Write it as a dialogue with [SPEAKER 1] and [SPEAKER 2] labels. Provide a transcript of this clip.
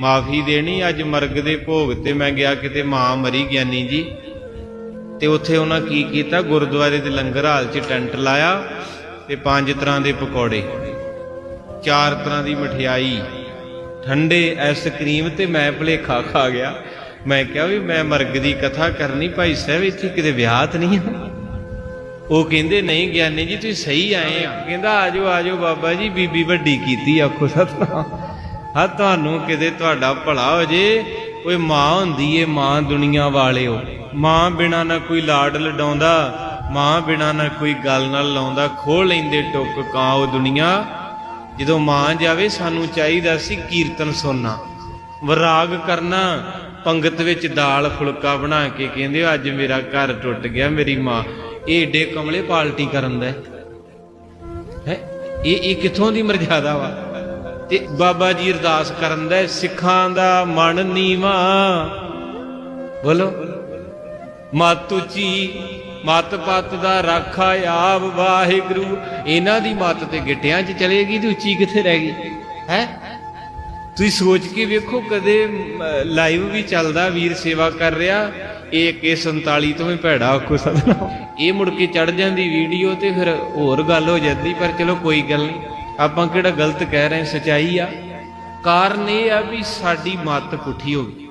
[SPEAKER 1] ਮਾਫੀ ਦੇਣੀ, ਅੱਜ ਮਰਗ ਦੇ ਭੋਗ ਤੇ ਮੈਂ ਗਿਆ ਕਿਤੇ, ਮਾਂ ਮਰੀ ਗਿਆਨੀ ਜੀ। ਤੇ ਉੱਥੇ ਉਹਨਾਂ ਕੀ ਕੀਤਾ? ਗੁਰਦੁਆਰੇ ਦੇ ਲੰਗਰ ਹਾਲ 'ਚ ਟੈਂਟ ਲਾਇਆ ਤੇ ਪੰਜ ਤਰ੍ਹਾਂ ਦੇ ਪਕੌੜੇ, ਚਾਰ ਤਰ੍ਹਾਂ ਦੀ ਮਠਿਆਈ, ਠੰਡੇ ਆਈਸਕ੍ਰੀਮ ਤੇ ਮੈਂ ਭਲੇਖਾ ਖਾ ਗਿਆ। ਮੈਂ ਕਿਹਾ ਵੀ ਮੈਂ ਮਰਗ ਦੀ ਕਥਾ ਕਰਨੀ, ਭਾਈ ਸਾਹਿਬ, ਇੱਥੇ ਕਿਤੇ ਵਿਆਹ ਤਾਂ ਨਹੀਂ ਹੈ ਉਹ ਕਹਿੰਦੇ, ਨਹੀਂ ਗਿਆਨੀ ਜੀ, ਤੁਸੀਂ ਸਹੀ ਆਏ ਆ। ਕਹਿੰਦਾ ਆਜੋ ਆਜੋ ਬਾਬਾ ਜੀ, ਬੀਬੀ ਵੱਡੀ ਕੀਤੀ, ਆਖੋ ਸਤਨਾਮ। ਹਾਂ, ਤੁਹਾਨੂੰ ਕਿਤੇ ਤੁਹਾਡਾ ਭਲਾ ਹੋ ਜੇ ਓਏ ਮਾਂ ਹੁੰਦੀ ਏ, ਮਾਂ ਦੁਨੀਆ ਵਾਲਿਓ। ਮਾਂ ਬਿਨਾ ਨਾ ਕੋਈ ਲਾਡ ਲਡਾਉਂਦਾ, ਮਾਂ ਬਿਨਾ ਨਾ ਕੋਈ ਗੱਲ ਨਾਲ ਲਾਉਂਦਾ, ਖੋਹ ਲੈਂਦੇ ਟੁੱਕ ਕਾਂ ਉਹ ਦੁਨੀਆ। ਜਦੋਂ ਮਾਂ ਜਾਵੇ, ਸਾਨੂੰ ਚਾਹੀਦਾ ਸੀ ਕੀਰਤਨ ਸੁਣਨਾ। ਵਿਰਾਗ ਕਰਨਾ, ਪੰਗਤ ਵਿੱਚ ਦਾਲ ਫੁਲਕਾ ਬਣਾ ਕੇ ਕਹਿੰਦੇ, ਅੱਜ ਮੇਰਾ ਘਰ ਟੁੱਟ ਗਿਆ, ਮੇਰੀ ਮਾਂ। ਇਹ ਏਡੇ ਕਮਲੇ ਪਾਲਟੀ ਕਰਨ ਦਾ ਹੈ, ਇਹ ਇਹ ਕਿੱਥੋਂ ਦੀ ਮਰਜ਼ਾਦਾ ਵਾ? ਤੇ ਬਾਬਾ ਜੀ ਅਰਦਾਸ ਕਰਨ ਦਾ ਸਿੱਖਾਂ ਦਾ ਮਨ ਨੀਵਾ। ਬੋਲੋ। ਮਤ ਉੱਚੀ ਮਤ ਪਤ ਦਾ ਰਾਖਾ ਆਪ ਵਾਹਿਗੁਰੂ। ਇਹਨਾਂ ਦੀ ਮਤ ਤੇ ਗਿੱਟਿਆਂ 'ਚ ਚਲੇਗੀ ਤੇ ਉੱਚੀ ਕਿੱਥੇ ਰਹਿ ਗਈ? ਹੈ? ਤੁਸੀਂ ਸੋਚ ਕੇ ਵੇਖੋ, ਕਦੇ ਲਾਈਵ ਵੀ ਚੱਲਦਾ, ਵੀਰ ਸੇਵਾ ਕਰ ਰਿਹਾ। ਇਹ ਕੇ 47 ਤੋਂ ਵੀ ਭੈੜਾ ਆਖੋ ਸਦਨਾ ਇਹ ਮੁੜ ਕੇ ਚੜ ਜਾਂਦੀ ਵੀਡੀਓ ਤੇ ਫਿਰ ਹੋਰ ਗੱਲ ਹੋ ਜਾਂਦੀ, ਪਰ ਚਲੋ ਕੋਈ ਗੱਲ ਨਹੀਂ। ਆਪਾਂ ਕਿਹੜਾ ਗਲਤ ਕਹਿ ਰਹੇ ਸਚਾਈ ਆ। ਕਾਰਨ ਇਹ ਆ ਵੀ ਸਾਡੀ ਮੱਤ ਪੁੱਠੀ ਹੋ ਗਈ